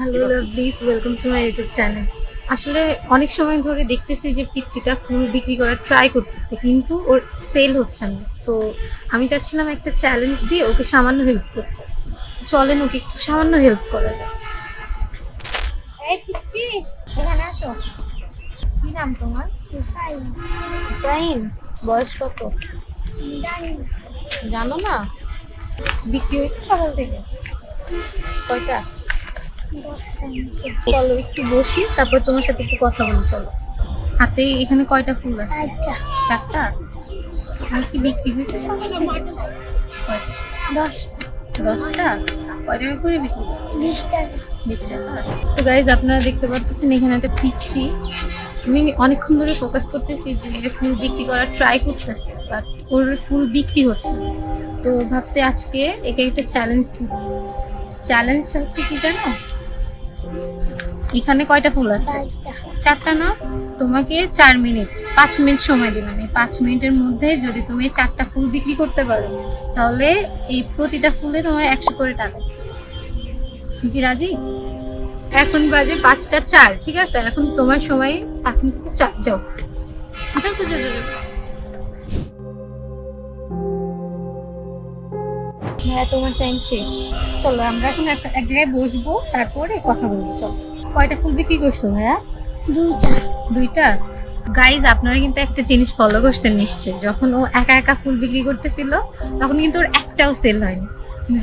Hello lovelies welcome to my YouTube channel আসলে অনেক সময় ধরে দেখতেছি যে পিচ্চিটা ফুল বিক্রি করার ট্রাই করতেছে কিন্তু ওর সেল হচ্ছে না। তো আমি চাচ্ছিলাম একটা চ্যালেঞ্জ দিয়ে ওকে সামান্য হেল্প করতে। চলেন ওকে একটু সামান্য হেল্প করা যায় এই পিচ্চি এখানে আসো। কি নাম তোমার? জাইন বয়স কত? জানো না? বিক্রি হয়েছে সকাল থেকে। কয়টা? চলো একটু বসি তারপর তোমার সাথে একটু কথা বলি চলো। হাতে এখানে কয়টা ফুল আছে? চারটা। আর কি বিক্রি হয়েছে? দশটা। কয় টাকা করে বিক্রি? বিশ টাকা। তো গাইজ আপনারা দেখতে পাচ্ছেন এখানে একটা পিচ্ছি। আমি অনেকক্ষণ ধরে ফোকাস করতেছি যে ফুল বিক্রি করার ট্রাই করতেছে বাট ওর ফুল বিক্রি হচ্ছে তো ভাবছি আজকে একে একটা চ্যালেঞ্জ দিব। চ্যালেঞ্জটা হচ্ছে কি জানো? এখানে কয়টা ফুল আছে? চারটা না? তোমাকে চার মিনিট পাঁচ মিনিট সময় দিলাম। এই পাঁচ মিনিটের মধ্যে যদি তুমি চারটা ফুল বিক্রি করতে পারো তাহলে এই প্রতিটা ফুলে তোমার একশো করে টাকা। কি রাজি? এখন বাজে পাঁচটা চার ঠিক আছে? এখন তোমার সময় এখন থেকে যাও। হ্যাঁ তোমার টাইম শেষ। চলো আমরা এখন একটা এক জায়গায় বসবো তারপরে কথা বলব। চলো। কয়টা ফুল বিক্রি করছ ভাইয়া? দুইটা। দুইটা? গাইজ আপনারা কিন্তু একটা জিনিস ফলো করছেন নিশ্চয়ই। যখন ও একা একা ফুল বিক্রি করতেছিল তখন কিন্তু ওর একটাও সেল হয়নি।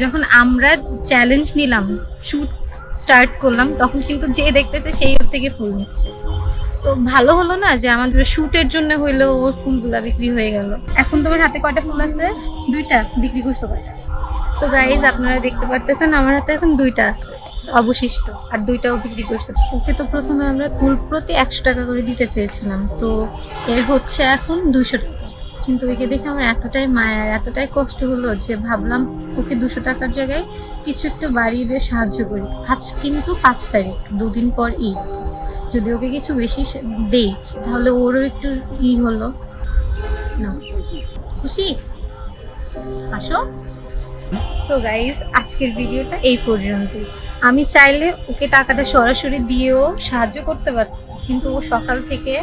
যখন আমরা চ্যালেঞ্জ নিলাম শুট স্টার্ট করলাম তখন কিন্তু যে দেখতেছে সেই ওর থেকে ফুল নিচ্ছে। তো ভালো হলো না যে আমাদের শুটের জন্য হইলেও ওর ফুলগুলা বিক্রি হয়ে গেল? এখন তোমার হাতে কয়টা ফুল আছে? দুইটা বিক্রি করছ কয়টা? সো গাইজ আপনারা দেখতে পারতেছেন আমার হাতে এখন দুইটা আছে। অবশিষ্ট আর দুইটাও বিক্রি করছে। ওকে তো প্রথমে আমরা ফুল প্রতি একশো টাকা করে দিতে চেয়েছিলাম। তো এর হচ্ছে এখন দুশো টাকা। কিন্তু একে দেখে আমার এতটাই মায়া আর এতটাই কষ্ট হলো যে ভাবলাম ওকে দুশো টাকার জায়গায় কিছু একটু বাড়িয়ে দিয়ে সাহায্য করি। আজ কিন্তু পাঁচ তারিখ দুদিন পর ঈদ। যদি ওকে কিছু বেশি দেই তাহলে ওরও একটু ই হলো। না। খুশি? আসো। সো গাইজ আজকের ভিডিওটা এই পর্যন্তই। আমি চাইলে ওকে টাকাটা সরাসরি দিয়েও সাহায্য করতে পারতাম কিন্তু ও সকাল থেকে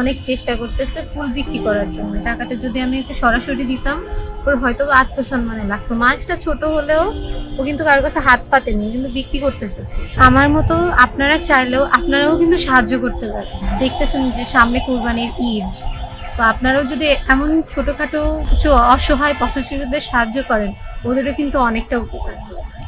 অনেক চেষ্টা করতেছে ফুল বিক্রি করার জন্য। টাকাটা যদি আমি ওকে সরাসরি দিতাম, ওর হয়তো আত্মসম্মানে লাগতো। মাছটা ছোট হলেও ও কিন্তু কারোর কাছে হাত পাতেনি, কিন্তু বিক্রি করতেছে। আমার মতো আপনারা চাইলেও আপনারাও কিন্তু সাহায্য করতে পারেন। দেখতেছেন যে সামনে কুরবানির ঈদ। তো আপনারাও যদি এমন ছোটোখাটো কিছু অসহায় পথশিশুদের সাহায্য করেন, ওদেরও কিন্তু অনেকটা উপকার